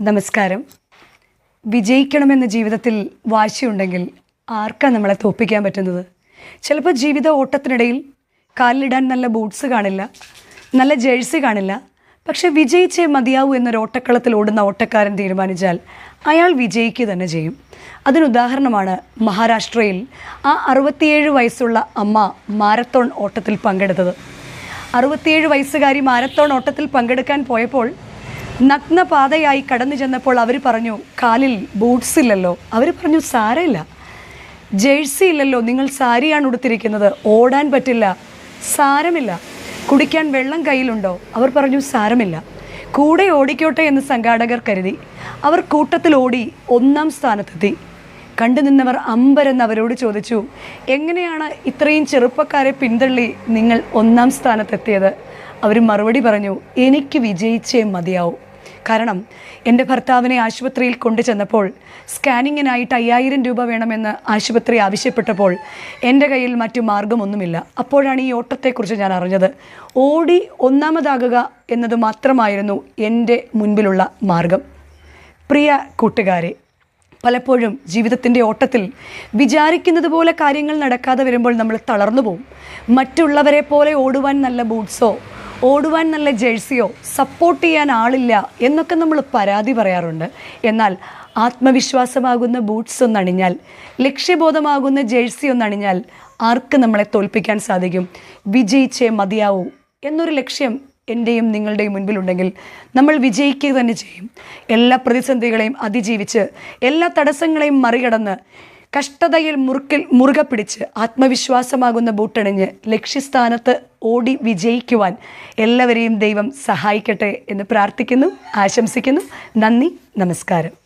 നമസ്കാരം. വിജയിക്കണമെന്ന ജീവിതത്തിൽ വാശിയുണ്ടെങ്കിൽ ആർക്കാണ് നമ്മളെ തോപ്പിക്കാൻ പറ്റുന്നത്? ചിലപ്പോൾ ജീവിത ഓട്ടത്തിനിടയിൽ കാലിലിടാൻ നല്ല ബൂട്ട്സ് കാണില്ല നല്ല ജേഴ്സി കാണില്ല. പക്ഷെ വിജയിച്ചേ മതിയാവൂ എന്നൊരു ഓട്ടക്കളത്തിൽ ഓടുന്ന ഓട്ടക്കാരൻ തീരുമാനിച്ചാൽ അയാൾ വിജയിക്കുക തന്നെ ചെയ്യും. അതിനുദാഹരണമാണ് മഹാരാഷ്ട്രയിൽ ആ അറുപത്തിയേഴ് വയസ്സുള്ള അമ്മ മാരത്തോൺ ഓട്ടത്തിൽ പങ്കെടുത്തത്. അറുപത്തിയേഴ് വയസ്സുകാരി മാരത്തോൺ ഓട്ടത്തിൽ പങ്കെടുക്കാൻ പോയപ്പോൾ നഗ്നപാതയായി കടന്നു ചെന്നപ്പോൾ അവർ പറഞ്ഞു കാലിൽ ബൂട്ട്സ് ഇല്ലല്ലോ. അവർ പറഞ്ഞു സാരമില്ല. ജേഴ്സി ഇല്ലല്ലോ. നിങ്ങൾ സാരിയാണ് ഉടുത്തിരിക്കുന്നത്. ഓടാൻ പറ്റില്ല. സാരമില്ല. കുടിക്കാൻ വെള്ളം കയ്യിലുണ്ടോ? അവർ പറഞ്ഞു സാരമില്ല. കൂടെ ഓടിക്കോട്ടെ എന്ന് സംഘാടകർ കരുതി. അവർ കൂട്ടത്തിൽ ഓടി ഒന്നാം സ്ഥാനത്തെത്തി. കണ്ടു നിന്നവർ അമ്പരെന്ന് അവരോട് ചോദിച്ചു എങ്ങനെയാണ് ഇത്രയും ചെറുപ്പക്കാരെ പിന്തള്ളി നിങ്ങൾ ഒന്നാം സ്ഥാനത്തെത്തിയത്? അവർ മറുപടി പറഞ്ഞു എനിക്ക് വിജയിച്ചേ മതിയാവും. കാരണം എന്റെ ഭർത്താവിനെ ആശുപത്രിയിൽ കൊണ്ടുചെന്നപ്പോൾ സ്കാനിങ്ങിനായിട്ട് അയ്യായിരം രൂപ വേണമെന്ന് ആശുപത്രി ആവശ്യപ്പെട്ടപ്പോൾ എന്റെ കയ്യിൽ മറ്റു മാർഗമൊന്നുമില്ല. അപ്പോഴാണ് ഈ ഓട്ടത്തെക്കുറിച്ച് ഞാൻ അറിഞ്ഞത്. ഓടി ഒന്നാമതാകുക എന്നത് മാത്രമായിരുന്നു എന്റെ മുൻപിലുള്ള മാർഗം. പ്രിയ കൂട്ടുകാരെ പലപ്പോഴും ജീവിതത്തിന്റെ ഓട്ടത്തിൽ വിചാരിക്കുന്നത് പോലെ കാര്യങ്ങൾ നടക്കാതെ വരുമ്പോൾ നമ്മൾ തളർന്നു പോവും. മറ്റുള്ളവരെ പോലെ ഓടുവാൻ നല്ല ബൂട്ട്സോ ഓടുവാൻ നല്ല ജേഴ്സിയോ സപ്പോർട്ട് ചെയ്യാൻ ആളില്ല എന്നൊക്കെ നമ്മൾ പരാതി പറയാറുണ്ട്. എന്നാൽ ആത്മവിശ്വാസമാകുന്ന ബൂട്ട്സ് ഒന്നണിഞ്ഞാൽ ലക്ഷ്യബോധമാകുന്ന ജേഴ്സി ഒന്നണിഞ്ഞാൽ ആർക്ക് നമ്മളെ തോൽപ്പിക്കാൻ സാധിക്കും? വിജയിച്ചേ മതിയാവൂ എന്നൊരു ലക്ഷ്യം എന്റെയും നിങ്ങളുടെയും മുൻപിലുണ്ടെങ്കിൽ നമ്മൾ വിജയിക്കുക തന്നെ ചെയ്യും. എല്ലാ പ്രതിസന്ധികളെയും അതിജീവിച്ച് എല്ലാ തടസ്സങ്ങളെയും മറികടന്ന് കഷ്ടതയിൽ മുറുക്കിൽ മുറുകെ പിടിച്ച് ആത്മവിശ്വാസമാകുന്ന ബൂട്ടണിഞ്ഞ് ലക്ഷ്യസ്ഥാനത്ത് ഓടി വിജയിക്കുവാൻ എല്ലാവരെയും ദൈവം സഹായിക്കട്ടെ എന്ന് പ്രാർത്ഥിക്കുന്നു ആശംസിക്കുന്നു. നന്ദി നമസ്കാരം.